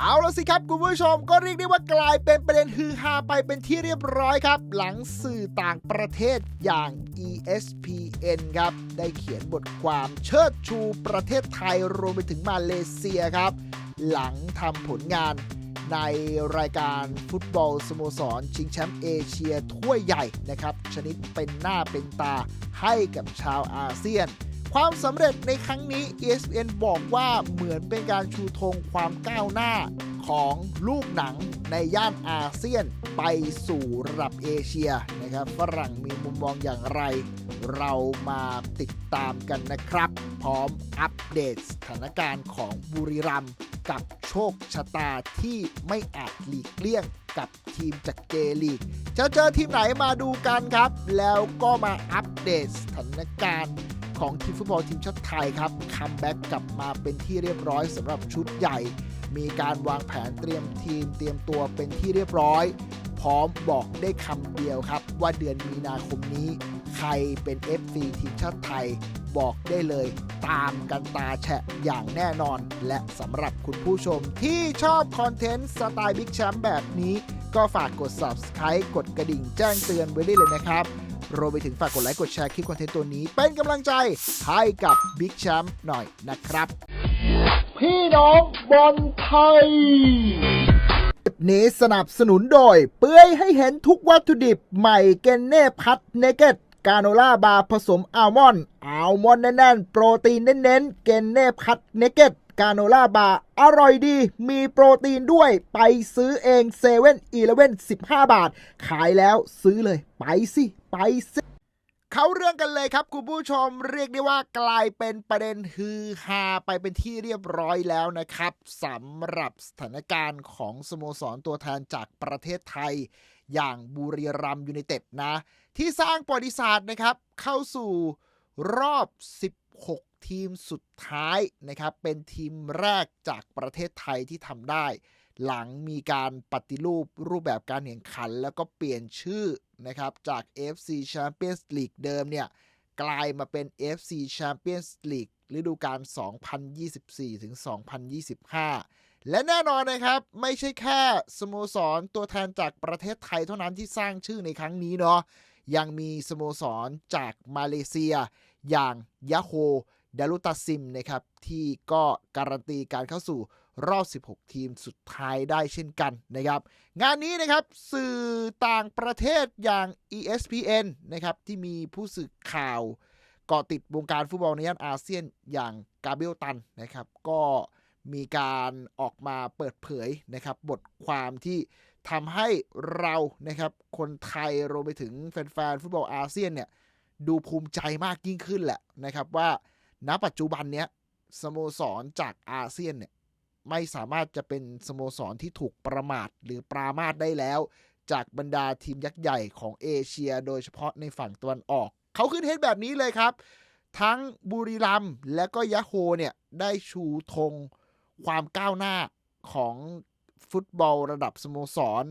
เอาละสิครับคุณผู้ชมก็เรียกได้ว่ากลายเป็นประเด็นฮือฮาไปเป็นที่เรียบร้อยครับ หลังสื่อต่างประเทศอย่าง ESPN ครับ ได้เขียนบทความเชิดชูประเทศไทยรวมไปถึงมาเลเซียครับ หลังทำผลงานในรายการฟุตบอลสโมสร ชิงแชมป์เอเชียถ้วยใหญ่นะครับ ชนิดเป็นหน้าเป็นตาให้กับชาวอาเซียน ความสำเร็จในครั้งนี้ ESPN บอกว่าเหมือนเป็นการชูธงความก้าวหน้าของลูกหนังในย่านอาเซียนไปสู่ระดับเอเชียนะครับฝรั่งมีมุมมองอย่างไร เรามาติดตามกันนะครับ พร้อมอัปเดตสถานการณ์ของบุรีรัมย์กับโชคชะตาที่ไม่อาจหลีกเลี่ยงกับทีมจากเจลีกจะเจอทีมไหนมาดูกันครับ แล้วก็มาอัปเดตสถานการณ์ ของทีมฟุตบอลทีมชาติไทยครับคัมแบ็กกลับมาเป็นที่เรียบร้อยสำหรับชุดใหญ่ มีการวางแผนเตรียมทีมเตรียมตัวเป็นที่เรียบร้อย พร้อมบอกได้คำเดียวครับ ว่าเดือนมีนาคมนี้ ใครเป็น FC ทีมชาติไทยบอกได้เลยตามกันตาแฉะอย่างแน่นอน และสำหรับคุณผู้ชมที่ชอบคอนเทนต์สไตล์บิ๊กแชมป์แบบนี้ ก็ฝากกด subscribe กดกระดิ่งแจ้งเตือนไว้ได้เลยนะครับรวมไปถึงฝากกดไลค์กดแชร์คลิปคอนเทนต์ตัวนี้ เป็นกำลังใจให้กับ Big Champ หน่อยนะครับ พี่น้องบอลไทยคลิปนี้สนับสนุนโดย เปื่อยให้เห็นทุกวัตถุดิบใหม่เกนเน่พัทเนเกตกาโนล่าบาร์ผสมอัลมอนด์อัลมอนด์แน่นๆ โปรตีนเน้นๆ เกนเน่พัทเนเกต กาโนล่าบาร์อร่อยดี มีโปรตีนด้วย ไปซื้อเองเซเว่นอีเลเว่น15บห้าบาท ขายแล้วซื้อเลย ไปสิ ไปสิเขาเรื่องกันเลยครับคุณผู้ชมเรียกได้ว่ากลายเป็นประเด็นฮือฮาไปเป็นที่เรียบร้อยแล้วนะครับสำหรับสถานการณ์ของสโมสรตัวแทนจากประเทศไทย อย่างบุรีรัมย์ยูไนเต็ดนะ ที่สร้างประวัติศาสตร์นะครับ เข้าสู่ รอบ 16 ทีมสุดท้ายนะครับ เป็นทีมแรกจากประเทศไทยที่ทำได้ หลังมีการปฏิรูปรูปแบบการแข่งขัน แล้วก็เปลี่ยนชื่อนะครับ จาก FC Champions League เดิมเนี่ย กลายมาเป็น FC Champions League ฤดูกาล 2024 ถึง 2025 และแน่นอนนะครับ ไม่ใช่แค่สโมสรตัวแทนจากประเทศไทยเท่านั้นที่สร้างชื่อในครั้งนี้เนาะ ยังมีสโมสรจากมาเลเซีย อย่างยะโฮดารุตาซิมนะครับที่ก็การันตีการเข้าสู่รอบ 16 ทีมสุดท้ายได้เช่นกันนะครับ งานนี้นะครับสื่อต่างประเทศอย่าง ESPN นะครับที่มีผู้สื่อข่าวเกาะติดวงการฟุตบอลในย่านอาเซียนอย่างกาเบลตันนะครับ ก็มีการออกมาเปิดเผยนะครับ บทความที่ ทำให้เรานะครับคนไทยรวมไปถึงแฟนๆฟุตบอลอาเซียนเนี่ยดูภูมิใจมากยิ่งขึ้นแหละนะครับว่าณปัจจุบันเนี้ยสโมสรจากอาเซียนเนี่ยไม่สามารถจะเป็นสโมสรที่ถูกประมาทหรือปรามาทได้แล้ว จากบรรดาทีมยักษ์ใหญ่ของเอเชีย โดยเฉพาะในฝั่งตะวันออก เขาขึ้นเทสแบบนี้เลยครับ ทั้งบุรีรัมย์และก็ยะโฮเนี่ยได้ชูธงความก้าวหน้าของ ฟุตบอลระดับสโมสร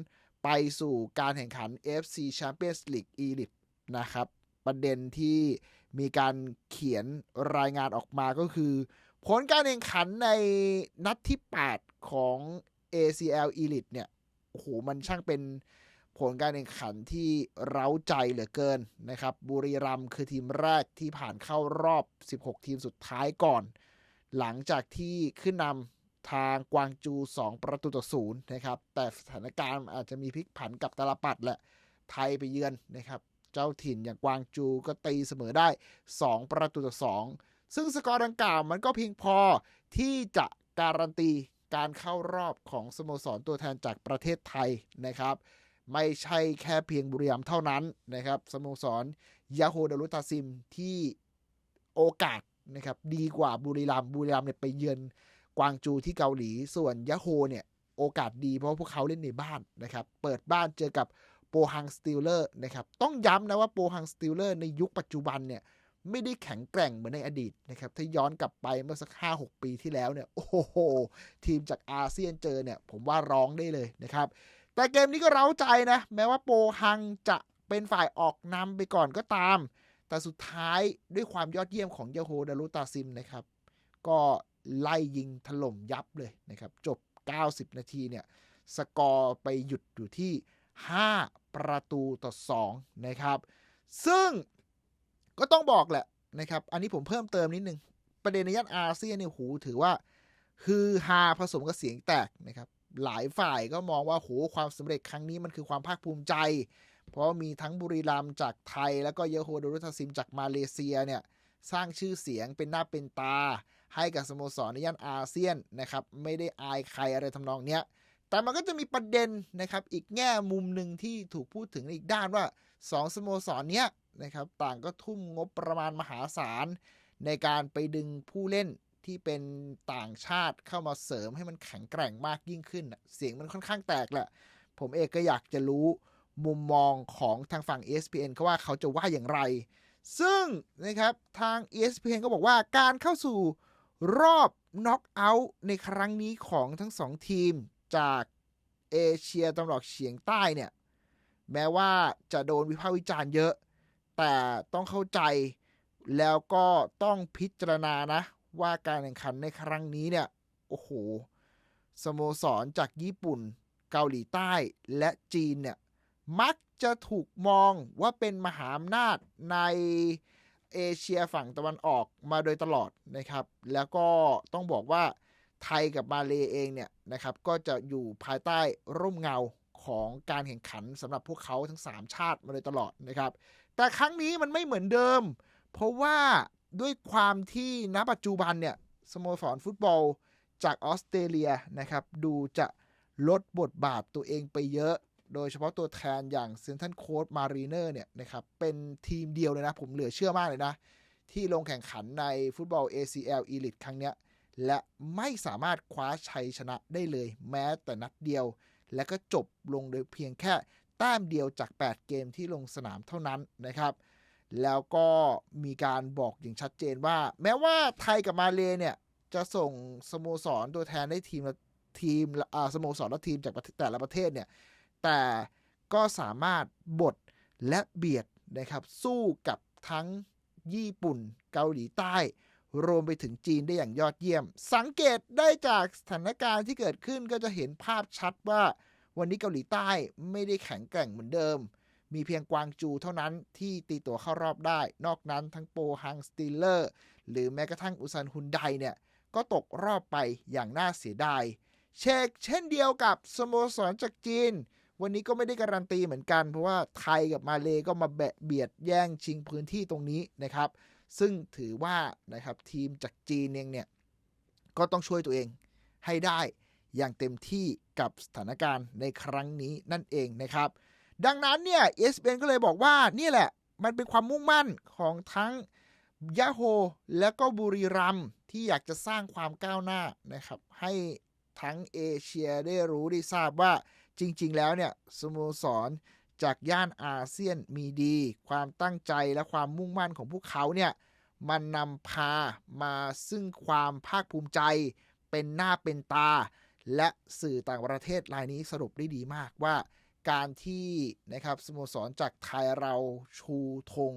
ไปสู่การแข่งขัน FC Champions League Elite นะครับ ประเด็นที่มีการเขียนรายงานออกมาก็คือ ผลการแข่งขันในนัดที่ 8 ของ ACL Elite เนี่ยโอ้โหมันช่างเป็นผลการแข่งขันที่เร้าใจเหลือเกินนะครับ บุรีรัมย์คือทีมแรกที่ผ่านเข้ารอบ 16 ทีมสุดท้ายก่อน หลังจากที่ขึ้นนำ ทางกวางจู 2 ประตูต่อศูนย์นะครับแต่สถานการณ์อาจจะมีพลิกผันกับตาลปัดแหละไทยไปเยือนนะครับ เจ้าถิ่นอย่างกวางจูก็ตีเสมอได้ 2 ประตูต่อ 2 ซึ่งสกอร์ดังกล่าวมันก็เพียงพอที่จะการันตีการเข้ารอบของสโมสรตัวแทนจากประเทศไทยนะครับ ไม่ใช่แค่เพียงบุรีรัมย์เท่านั้นนะครับสโมสรยาโฮดารุตาซิมที่โอกาสนะครับดีกว่าบุรีรัมย์บุรีรัมย์เนี่ยไปเยือน กวางจูที่เกาหลี ส่วนยาโฮเนี่ย โอกาสดีเพราะพวกเขาเล่นในบ้านนะครับ เปิดบ้านเจอกับโปฮังสติลเลอร์นะครับ ต้องย้ำนะว่าโปฮังสติลเลอร์ในยุคปัจจุบันเนี่ย ไม่ได้แข็งแกร่งเหมือนในอดีตนะครับ ถ้าย้อนกลับไปเมื่อสัก 5-6 ปีที่แล้วเนี่ย โอ้โห ทีมจากอาเซียนเจอเนี่ย ผมว่าร้องได้เลยนะครับ แต่เกมนี้ก็เร้าใจนะ แม้ว่าโปฮังจะเป็นฝ่ายออกนำไปก่อนก็ตาม แต่สุดท้ายด้วยความยอดเยี่ยมของยาโฮดารุตาซิมนะครับ ก็ ไล่ยิงถล่มยับเลยนะครับ จบ 90 นาทีเนี่ย สกอร์ไปหยุดอยู่ที่ 5 ประตูต่อ 2 นะครับ ซึ่งก็ต้องบอกแหละนะครับ อันนี้ผมเพิ่มเติมนิดนึง ประเด็นในย่านอาเซียนเนี่ยหูถือว่าคือฮาผสมกับเสียงแตกนะครับ หลายฝ่ายก็มองว่าโหความสำเร็จครั้งนี้มันคือความภาคภูมิใจ เพราะมีทั้งบุรีรัมย์จากไทย แล้วก็เยโฮโดรุทซิมจากมาเลเซียเนี่ย สร้างชื่อเสียงเป็นหน้าเป็นตา ให้กับสโมสรในย่านอาเซียนนะครับไม่ได้อายใครอะไรทำนองเนี้ยแต่มันก็จะมีประเด็นนะครับอีกแง่มุมหนึ่งที่ถูกพูดถึงอีกด้านว่า 2 สโมสรเนี้ยนะครับต่างก็ทุ่มงบประมาณมหาศาล ในการไปดึงผู้เล่นที่เป็นต่างชาติเข้ามาเสริมให้มันแข็งแกร่งมากยิ่งขึ้น เสียงมันค่อนข้างแตกแหละ ผมเองก็อยากจะรู้มุมมองของทางฝั่ง ESPN เขาว่าเขาจะว่าอย่างไร ซึ่งนะครับทาง ESPN ก็บอกว่าการเข้าสู่ รอบน็อกเอาท์ในครั้งนี้ของทั้งสองทีมจากเอเชียตะวันออกเฉียงใต้เนี่ย แม้ว่าจะโดนวิพากษ์วิจารณ์เยอะ แต่ต้องเข้าใจแล้วก็ต้องพิจารณานะ ว่าการแข่งขันในครั้งนี้เนี่ย โอ้โห สโมสรจากญี่ปุ่น เกาหลีใต้และจีนเนี่ย มักจะถูกมองว่าเป็นมหาอำนาจใน เอเชียฝั่งตะวันออกมาโดยตลอดนะครับ แล้วก็ต้องบอกว่าไทยกับมาเลเองเนี่ยนะครับก็จะอยู่ภายใต้ร่มเงาของการแข่งขันสำหรับพวกเขาทั้ง 3 ชาติมาโดยตลอดนะครับ แต่ครั้งนี้มันไม่เหมือนเดิม เพราะว่าด้วยความที่ณปัจจุบันเนี่ยสโมสรฟุตบอลจากออสเตรเลียนะครับ ดูจะลดบทบาทตัวเองไปเยอะ โดยเฉพาะตัวแทนอย่างเซนทันโค้ดมารีเนอร์เนี่ยนะครับเป็นทีมเดียวเลยนะ ผมเหลือเชื่อมากเลยนะ ที่ลงแข่งขันในฟุตบอล ACL Elite ครั้งเนี้ย และไม่สามารถคว้าชัยชนะได้เลยแม้แต่นัดเดียว และก็จบลงโดยเพียงแค่แต้มเดียวจาก 8 เกมที่ลงสนามเท่านั้นนะครับ แล้วก็มีการบอกอย่างชัดเจนว่า แม้ว่าไทยกับมาเลเนี่ยจะส่งสโมสรตัวแทนได้ทีมละทีมอ่าสโมสรและทีมจากแต่ละประเทศเนี่ย แต่ก็สามารถบดและเบียดนะครับสู้กับทั้งญี่ปุ่นเกาหลีใต้ รวมไปถึงจีนได้อย่างยอดเยี่ยม สังเกตได้จากสถานการณ์ที่เกิดขึ้นก็จะเห็นภาพชัดว่า วันนี้เกาหลีใต้ไม่ได้แข็งแกร่งเหมือนเดิม มีเพียงกวางจูเท่านั้นที่ตีตัวเข้ารอบได้ นอกนั้นทั้งโปฮังสตีลเลอร์ หรือแม้กระทั่งอุซันฮุนไดเนี่ยก็ตกรอบไปอย่างน่าเสียดาย เชกเช่นเดียวกับสโมสรจากจีน วันนี้ก็ไม่ได้การันตีเหมือนกัน เพราะว่าไทยกับมาเลก็มาแบะเบียดแย่งชิงพื้นที่ตรงนี้นะครับ ซึ่งถือว่านะครับทีมจากจีนเองเนี่ยก็ต้องช่วยตัวเองให้ได้อย่างเต็มที่กับสถานการณ์ในครั้งนี้นั่นเองนะครับ ดังนั้นเนี่ย ESPN ก็เลยบอกว่านี่แหละ มันเป็นความมุ่งมั่นของทั้งยะโฮและก็บุรีรัมที่อยากจะสร้างความก้าวหน้านะครับ ให้ทั้งเอเชียได้รู้ได้ทราบว่า จริง ๆ แล้วเนี่ยสโมสรจากย่านอาเซียนมีดี ความตั้งใจและความมุ่งมั่นของพวกเขาเนี่ยมันนำพามาซึ่งความภาคภูมิใจ เป็นหน้าเป็นตา และสื่อต่างประเทศรายนี้สรุปได้ดีมากว่าการที่นะครับสโมสรจากไทยเราชูธง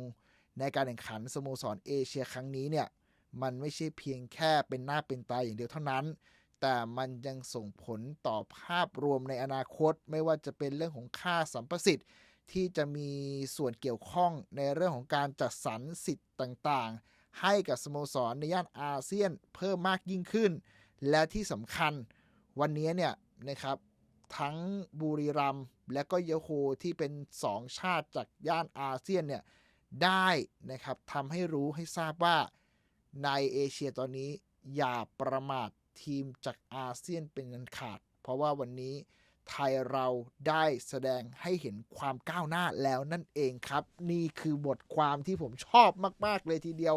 ในการแข่งขันสโมสรเอเชียครั้งนี้เนี่ยมันไม่ใช่เพียงแค่เป็นหน้าเป็นตาอย่างเดียวเท่านั้น แต่มันยังส่งผลต่อภาพรวมในอนาคต ไม่ว่าจะเป็นเรื่องของค่าสัมประสิทธิ์ ที่จะมีส่วนเกี่ยวข้องในเรื่องของการจัดสรรสิทธิ์ต่างๆ ให้กับสโมสรในย่านอาเซียนเพิ่มมากยิ่งขึ้น และที่สำคัญวันนี้เนี่ยนะครับทั้งบุรีรัมย์และก็เยโฮที่เป็น 2 ชาติจากย่านอาเซียนเนี่ยได้นะครับทำให้รู้ให้ทราบว่าในเอเชียตอนนี้อย่าประมาท ทีมจากอาเซียนเป็นอันขาด เพราะว่าวันนี้ไทยเราได้แสดงให้เห็นความก้าวหน้าแล้วนั่นเองครับ นี่คือบทความที่ผมชอบมาก ๆ เลยทีเดียว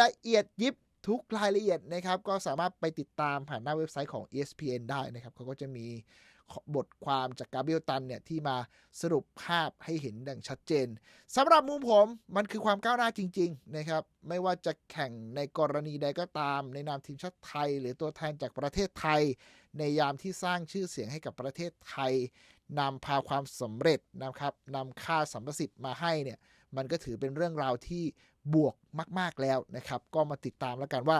ละเอียดยิบทุกรายละเอียดนะครับ ก็สามารถไปติดตามผ่านหน้าเว็บไซต์ของ ESPN ได้นะครับเขาก็จะมี บทความจากกาเบรียลตันเนี่ยที่มาสรุปภาพให้เห็นดังชัดเจนสำหรับมุมผมมันคือความก้าวหน้าจริง ๆ นะครับ ไม่ว่าจะแข่งในกรณีใดก็ตาม ในนามทีมชาติไทย หรือตัวแทนจากประเทศไทย ในยามที่สร้างชื่อเสียงให้กับประเทศไทยนำพาความสำเร็จนะครับนำค่าสัมประสิทธิ์มาให้เนี่ยมันก็ถือเป็นเรื่องราวที่บวกมาก ๆแล้วนะครับ ก็มาติดตามแล้วกันว่า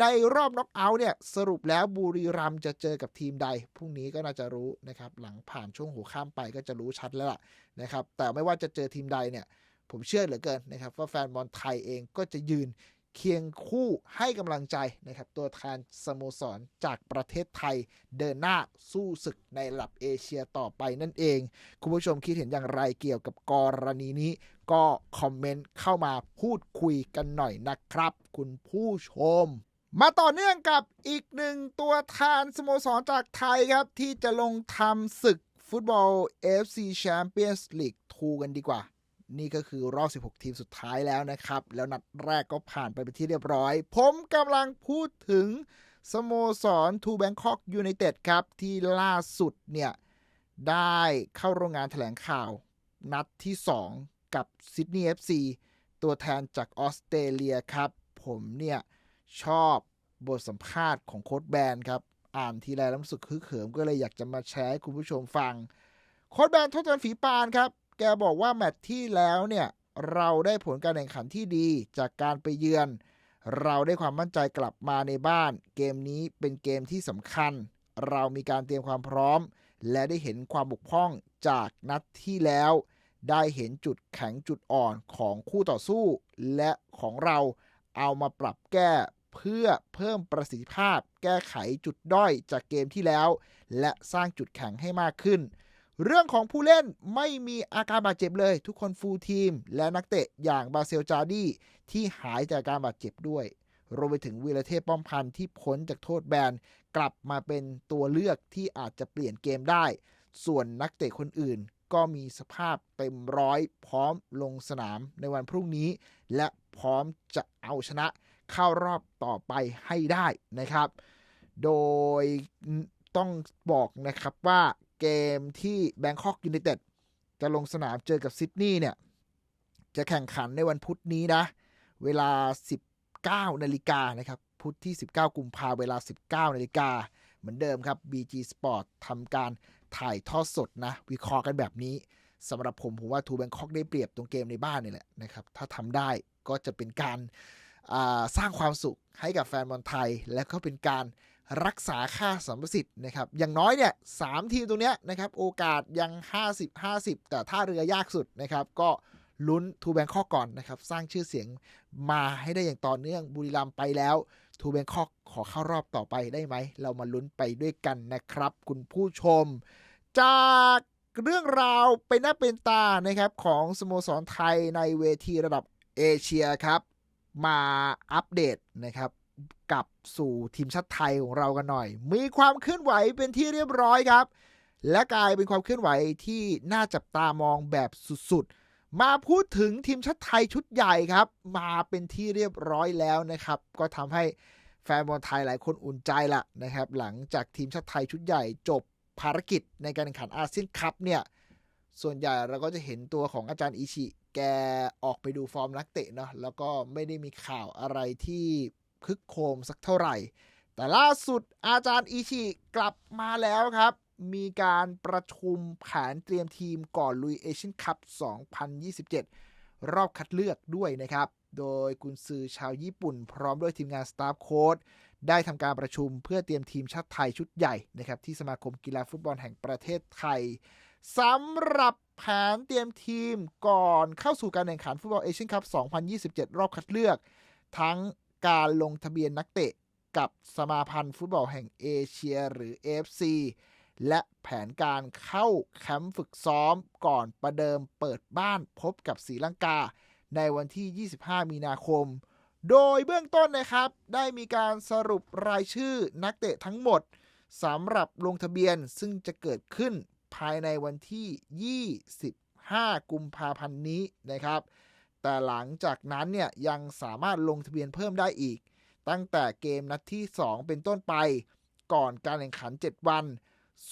ในรอบน็อกเอาท์เนี่ยสรุปแล้วบุรีรัมจะเจอกับทีมใดพรุ่งนี้ก็น่าจะรู้นะครับ หลังผ่านช่วงหัวข้ามไปก็จะรู้ชัดแล้วล่ะนะครับ แต่ไม่ว่าจะเจอทีมใดเนี่ย ผมเชื่อเหลือเกินนะครับ ว่าแฟนบอลไทยเองก็จะยืนเคียงคู่ให้กำลังใจนะครับ ตัวแทนสโมสรจากประเทศไทยเดินหน้าสู้ศึกในระดับเอเชียต่อไปนั่นเอง คุณผู้ชมคิดเห็นอย่างไรเกี่ยวกับกรณีนี้ ก็คอมเมนต์เข้ามาพูดคุยกันหน่อยนะครับ คุณผู้ชม มาต่อเนื่องกับอีกหนึ่งตัวแทนสโมสรจากไทยครับ ที่จะลงทำศึกฟุตบอล FC Champions League 2 กันดีกว่า นี่ก็คือรอบ 16 ทีมสุดท้ายแล้วนะครับ แล้วนัดแรกก็ผ่านไปเป็นที่เรียบร้อย ผมกำลังพูดถึงสโมสรทูแบงคอกยูไนเต็ดครับ ที่ล่าสุดเนี่ย ได้เข้าโรงงานแถลงข่าว นัดที่ 2 กับซิดนีย์ FC ตัวแทนจากออสเตรเลียครับ ผมเนี่ย ชอบบทสัมภาษณ์ของโค้ดแบนครับ อ่านทีไรแล้วรู้สึกคึกเขิมก็เลยอยากจะมาแชร์ให้คุณผู้ชมฟัง โค้ดแบนทศจันฝีปานครับ แกบอกว่าแมตช์ที่แล้วเนี่ยเราได้ผลการแข่งขันที่ดีจากการไปเยือน เราได้ความมั่นใจกลับมาในบ้าน เกมนี้เป็นเกมที่สำคัญ เรามีการเตรียมความพร้อม และได้เห็นความบกพร่องจากนัดที่แล้ว ได้เห็นจุดแข็งจุดอ่อนของคู่ต่อสู้ และของเราเอามาปรับแก้ เพื่อเพิ่มประสิทธิภาพ แก้ไขจุดด้อยจากเกมที่แล้ว และสร้างจุดแข็งให้มากขึ้น เรื่องของผู้เล่นไม่มีอาการบาดเจ็บเลย ทุกคนฟูลทีม และนักเตะอย่างบาเซลจาร์ดีที่หายจากการบาดเจ็บด้วยรวมไปถึงวีรเทพป้อมพันธ์ที่พ้นจากโทษแบนกลับมาเป็นตัวเลือกที่อาจจะเปลี่ยนเกมได้ ส่วนนักเตะคนอื่น ก็มีสภาพเต็มร้อยพร้อมลงสนามในวันพรุ่งนี้ และพร้อมจะเอาชนะเข้ารอบต่อไปให้ได้นะครับ โดยต้องบอกนะครับว่าเกมที่แบงคอกยู n นเต็ดจะลงสนามเจอกับซิดนีย์เนี่ย จะแข่งขันในวันพุธนี้นะ เวลา 19นาฬิกานะครับ พุธที่ 19 กุมภาเวลา 19นาฬิกาเหมือนเดิมครับ BG Sport ทำการ ถ่ายทอดสดนะ วิเคราะห์กันแบบนี้สำหรับผมผมว่าทูแบงคอกได้เปรียบตรงเกมในบ้านนี่แหละนะครับ ถ้าทำได้ก็จะเป็นการสร้างความสุขให้กับแฟนบอลไทย และก็เป็นการรักษาค่าสัมประสิทธิ์นะครับ อย่างน้อยเนี่ยสามทีมตรงเนี้ยนะครับ โอกาสยัง 50 50 แต่ท่าเรือยากสุดนะครับ ก็ลุ้นทูแบงคอกก่อนนะครับ สร้างชื่อเสียงมาให้ได้อย่างต่อเนื่องบุรีรัมย์ไปแล้ว ทูแบงคอกขอเข้ารอบต่อไปได้ไหม เรามาลุ้นไปด้วยกันนะครับ คุณผู้ชม จากเรื่องราวเป็นหน้าเป็นตานะครับของสโมสรไทยในเวทีระดับเอเชียครับ มาอัปเดตนะครับกับสู่ทีมชาติไทยของเรากันหน่อย มีความเคลื่อนไหวเป็นที่เรียบร้อยครับ และกลายเป็นความเคลื่อนไหวที่น่าจับตามองแบบสุดๆ มาพูดถึงทีมชาติไทยชุดใหญ่ครับ มาเป็นที่เรียบร้อยแล้วนะครับ ก็ทำให้แฟนบอลไทยหลายคนอุ่นใจละนะครับ หลังจากทีมชาติไทยชุดใหญ่จบภารกิจในการแข่งขันอาเซียนคัพเนี่ย ส่วนใหญ่เราก็จะเห็นตัวของอาจารย์อิชิ แกออกไปดูฟอร์มนักเตะเนาะแล้วก็ไม่ได้มีข่าวอะไรที่คึกโคมสักเท่าไหร่ แต่ล่าสุดอาจารย์อิชิกลับมาแล้วครับ มีการประชุมแผนเตรียมทีมก่อนลุยเอเชียนคัพ 2027 รอบคัดเลือกด้วยนะครับ โดยกุนซือชาวญี่ปุ่นพร้อมด้วยทีมงานสตาฟโค้ดได้ทำการประชุมเพื่อเตรียมทีมชาติไทยชุดใหญ่นะครับที่สมาคมกีฬาฟุตบอลแห่งประเทศไทยสำหรับแผนเตรียมทีมก่อนเข้าสู่การแข่งขันฟุตบอลเอเชียนคัพ 2027 รอบคัดเลือก ทั้งการลงทะเบียนนักเตะกับสมาพันธ์ฟุตบอลแห่งเอเชียหรือ AFC และแผนการเข้าแคมป์ฝึกซ้อมก่อนประเดิมเปิดบ้านพบกับศรีลังกา ในวันที่ 25 มีนาคม โดยเบื้องต้นนะครับ ได้มีการสรุปรายชื่อนักเตะทั้งหมดสำหรับลงทะเบียนซึ่งจะเกิดขึ้นภายในวันที่ 25 กุมภาพันธ์นี้นะครับ แต่หลังจากนั้นเนี่ยยังสามารถลงทะเบียนเพิ่มได้อีก ตั้งแต่เกมนัดที่ 2 เป็นต้นไป ก่อนการแข่งขัน 7 วัน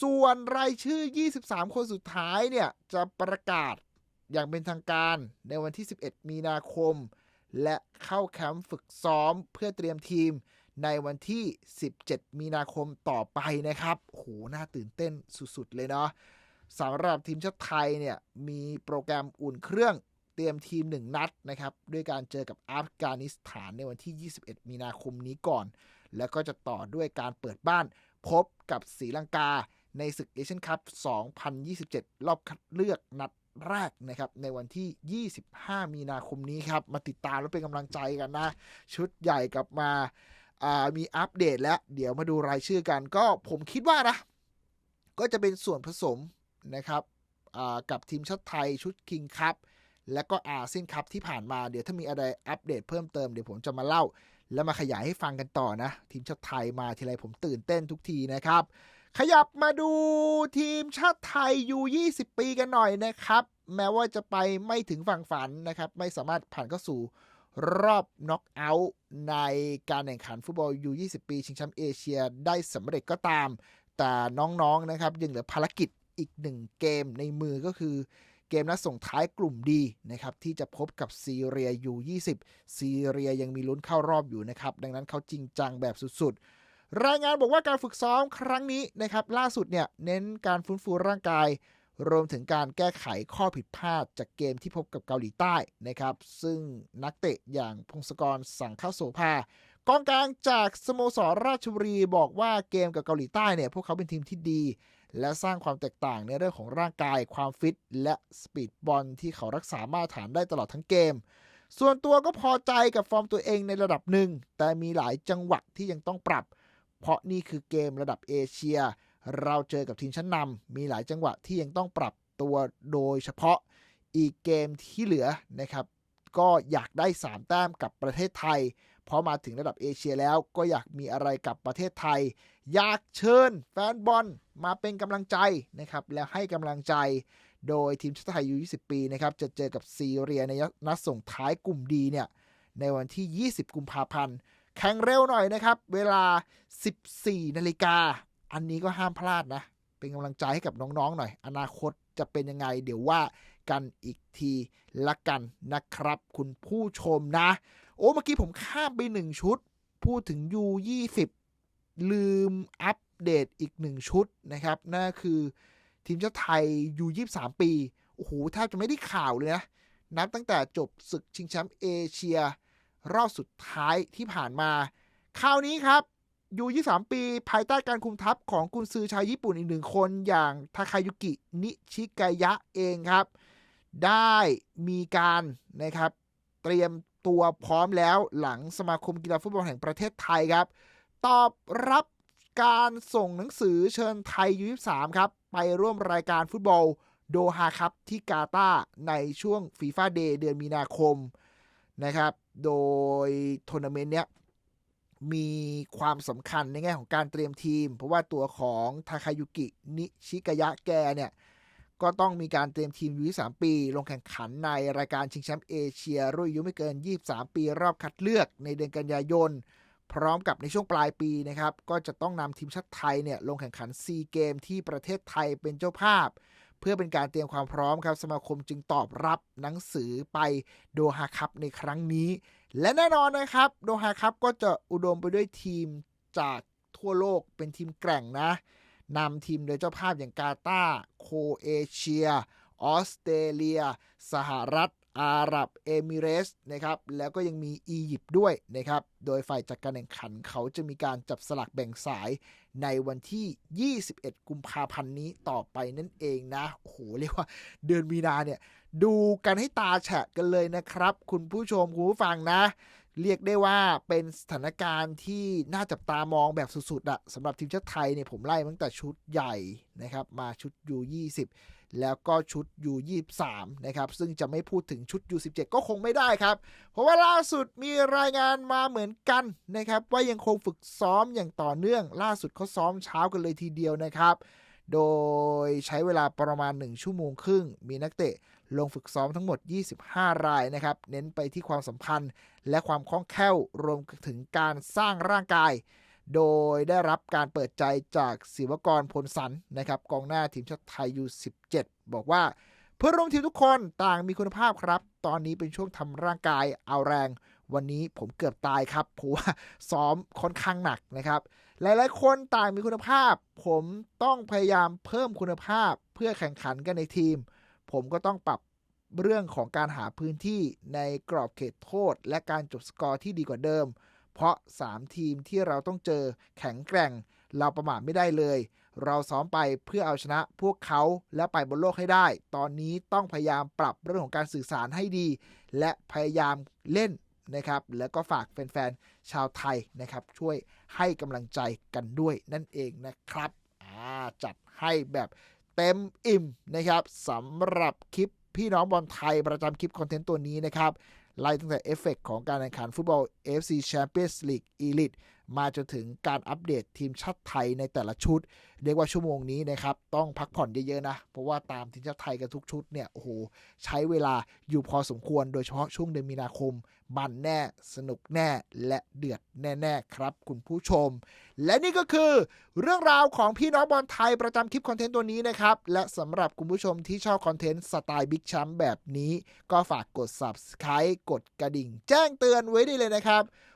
ส่วนรายชื่อ 23 คนสุดท้ายเนี่ย จะประกาศอย่างเป็นทางการในวันที่ 11 มีนาคม และเข้าแคมป์ฝึกซ้อมเพื่อเตรียมทีมในวันที่ 17 มีนาคมต่อไปนะครับโหน่าตื่นเต้นสุดๆ เลยเนาะสำหรับทีมชาติไทยเนี่ย มีโปรแกรมอุ่นเครื่องเตรียมทีม 1 นัดนะครับ ด้วยการเจอกับอัฟกานิสถานในวันที่ 21 มีนาคมนี้ก่อน แล้วก็จะต่อด้วยการเปิดบ้าน พบกับศรีลังกาในศึกเอเชียนคัพ 2027 รอบคัดเลือกนัดแรกนะครับ ในวันที่ 25 มีนาคมนี้ครับ มาติดตามแล้วเป็นกำลังใจกันนะ ชุดใหญ่กลับมาามีอัปเดตแล้ว เดี๋ยวมาดูรายชื่อกันก็ผมคิดว่านะ ก็จะเป็นส่วนผสมนะครับกับทีมชาติไทยชุดคิงคัพและก็อาเซียนคัพที่ผ่านมาเดี๋ยวถ้ามีอะไรอัปเดตเพิ่มเติมเดี๋ยวผมจะมาเล่า แล้วมาขยายให้ฟังกันต่อนะ ทีมชาติไทยมาทีไรผมตื่นเต้นทุกทีนะครับ ขยับมาดูทีมชาติไทยยู20 ปีกันหน่อยนะครับ แม้ว่าจะไปไม่ถึงฝั่งฝันนะครับ ไม่สามารถผ่านเข้าสู่รอบน็อกเอาท์ในการแข่งขันฟุตบอลยู20 ปี ชิงแชมป์เอเชียได้สำเร็จก็ตาม แต่น้องๆนะครับ ยังเหลือภารกิจอีกหนึ่งเกมในมือก็คือ กมนัดส่งท้ายกลุ่มดีนะครับที่จะพบกับซีเรียยู20ซีเรียยังมีลุ้นเข้ารอบอยู่นะครับ ดังนั้นเขาจริงจังแบบสุดๆ รายงานบอกว่าการฝึกซ้อมครั้งนี้นะครับล่าสุดเนี่ยเน้นการฟื้นฟูร่างกาย รวมถึงการแก้ไขข้อผิดพลาดจากเกมที่พบกับเกาหลีใต้นะครับซึ่งนักเตะอย่างพงศกรสังฆโสภากองกลางจากสโมสรราชบุรีบอกว่าเกมกับเกาหลีใต้เนี่ยพวกเขาเป็นทีมที่ดี และสร้างความแตกต่างในเรื่องของร่างกายความฟิต และสปีดบอลที่เขารักษามาตรฐานได้ตลอดทั้งเกม ส่วนตัวก็พอใจกับฟอร์มตัวเองในระดับหนึ่ง แต่มีหลายจังหวะที่ยังต้องปรับ เพราะนี่คือเกมระดับเอเชีย เราเจอกับทีมชั้นนำมีหลายจังหวะที่ยังต้องปรับตัวโดยเฉพาะอีกเกมที่เหลือนะครับ ก็อยากได้ 3 แต้มกับประเทศไทย พราะมาถึงระดับเอเชียแล้วก็อยากมีอะไรกับประเทศไทย อยากเชิญแฟนบอลมาเป็นกำลังใจนะครับ แล้วให้กำลังใจโดยทีมชาติไทยยู20 ปีนะครับ จะเจอกับซีเรียในนัดส่งท้ายกลุ่มดีเนี่ย ในวันที่ 20 กุมภาพันธ์ แข่งเร็วหน่อยนะครับ เวลา 14 นาฬิกา อันนี้ก็ห้ามพลาดนะ เป็นกำลังใจให้กับน้องๆหน่อย อนาคตจะเป็นยังไง เดี๋ยวว่า กันอีกทีละกันนะครับ คุณผู้ชมนะ โอ้เมื่อกี้ผมข้ามไปหนึ่งชุด พูดถึง U20 ลืมอัปเดตอีกหนึ่งชุดนะครับนั่นคือทีมชาติไทย U23 ปีโอ้โหแทบจะไม่ได้ข่าวเลยนะ นับตั้งแต่จบศึกชิงแชมป์เอเชีย รอบสุดท้ายที่ผ่านมา คราวนี้ครับยู23 ปี ภายใต้การคุมทัพของกุนซือชาวญี่ปุ่นอีกหนึ่งคนอย่างทาคายุกิ นิชิกายะเองครับ ได้มีการนะครับ เตรียมตัวพร้อมแล้วหลังสมาคมกีฬาฟุตบอลแห่งประเทศไทยครับ ตอบรับการส่งหนังสือเชิญไทยยู23ครับ ไปร่วมรายการฟุตบอลโดฮาครับที่กาตาร์ในช่วงฟีฟ่าเดย์เดือนมีนาคมนะครับ โดยทัวร์นาเมนต์เนี้ยมีความสำคัญในแง่ของการเตรียมทีม เพราะว่าตัวของทาคายุกิ นิชิกายะแกเนี่ย ก็ต้องมีการเตรียมทีมยู23 ปี ลงแข่งขันในรายการชิงแชมป์เอเชียรุ่นอายุไม่เกิน 23 ปีรอบคัดเลือกในเดือนกันยายน พร้อมกับในช่วงปลายปีนะครับ ก็จะต้องนำทีมชาติไทยเนี่ยลงแข่งขันซีเกมที่ประเทศไทยเป็นเจ้าภาพ เพื่อเป็นการเตรียมความพร้อมครับ สมาคมจึงตอบรับหนังสือไปโดฮาคัพในครั้งนี้ และแน่นอนนะครับโดฮาคัพก็จะอุดมไปด้วยทีมจากทั่วโลกเป็นทีมแกร่งนะ นำทีมโดยเจ้าภาพอย่างกาตาร์โคเอเชีย ออสเตรเลีย สหรัฐ อาหรับ เอมิเรสนะครับ แล้วก็ยังมีอียิปต์ด้วยนะครับ โดยฝ่ายจัดการแข่งขันเขาจะมีการจับสลักแบ่งสายในวันที่ 21 กุมภาพันธ์นี้ต่อไปนั่นเองนะ โอ้โห เรียกว่าเดือนมีนาเนี่ย ดูกันให้ตาแฉะกันเลยนะครับ คุณผู้ชม คุณผู้ฟังนะ เรียกได้ว่าเป็นสถานการณ์ที่น่าจับตามองแบบสุดๆอะสำหรับทีมชาติไทยเนี่ยผมไล่ตั้งแต่ชุดใหญ่นะครับมาชุด U20 แล้วก็ชุด U23 นะครับ ซึ่งจะไม่พูดถึงชุด U17 ก็คงไม่ได้ครับ เพราะว่าล่าสุดมีรายงานมาเหมือนกันนะครับ ว่ายังคงฝึกซ้อมอย่างต่อเนื่อง ล่าสุดเขาซ้อมเช้ากันเลยทีเดียวนะครับ โดยใช้เวลาประมาณ 1 ชั่วโมงครึ่ง มีนักเตะ ลงฝึกซ้อมทั้งหมด 25 รายนะครับ เน้นไปที่ความสัมพันธ์ และความคล่องแคล่วรวมถึงการสร้างร่างกาย โดยได้รับการเปิดใจจากศิวกรพลสันนะครับกองหน้าทีมชาติไทยยู17 บอกว่า เพื่อนร่วมทีมทุกคนต่างมีคุณภาพครับ ตอนนี้เป็นช่วงทำร่างกายเอาแรง วันนี้ผมเกือบตายครับเพราะว่าซ้อมค่อนข้างหนักนะครับหลายๆ คนต่างมีคุณภาพ ผมต้องพยายามเพิ่มคุณภาพเพื่อแข่งขันกันในทีม ผมก็ต้องปรับเรื่องของการหาพื้นที่ในกรอบเขตโทษ และการจบสกอร์ที่ดีกว่าเดิม เพราะ 3 ทีมที่เราต้องเจอแข็งแกร่ง เราประมาทไม่ได้เลย เราซ้อมไปเพื่อเอาชนะพวกเขาและไปบนโลกให้ได้ ตอนนี้ต้องพยายามปรับเรื่องของการสื่อสารให้ดี และพยายามเล่นนะครับ แล้วก็ฝากแฟนๆ ชาวไทยนะครับ ช่วยให้กำลังใจกันด้วยนั่นเองนะครับ อ่า จัดให้แบบ เต็มอิ่มนะครับสำหรับคลิปพี่น้องบอลไทยประจำคลิปคอนเทนต์ตัวนี้นะครับไล่ตั้งแต่เอฟเฟกของการแข่งขันฟุตบอล FC Champions League Elite มาจนถึงการอัปเดตทีมชาติไทยในแต่ละชุด เรียกว่าชั่วโมงนี้นะครับ ต้องพักผ่อนเยอะๆนะ เพราะว่าตามทีมชาติไทยกันทุกชุดเนี่ยโอ้โหใช้เวลาอยู่พอสมควรโดยเฉพาะช่วงเดือนมีนาคมมันแน่ สนุกแน่และเดือดแน่ๆครับ คุณผู้ชม และนี่ก็คือ เรื่องราวของพี่น้องบอลไทยประจำคลิปคอนเทนต์ตัวนี้นะครับและสำหรับคุณผู้ชมที่ชอบคอนเทนต์สไตล์บิ๊กแชมป์แบบนี้ ก็ฝากกด subscribe กดกระดิ่ง แจ้งเตือนไว้ได้เลยนะครับ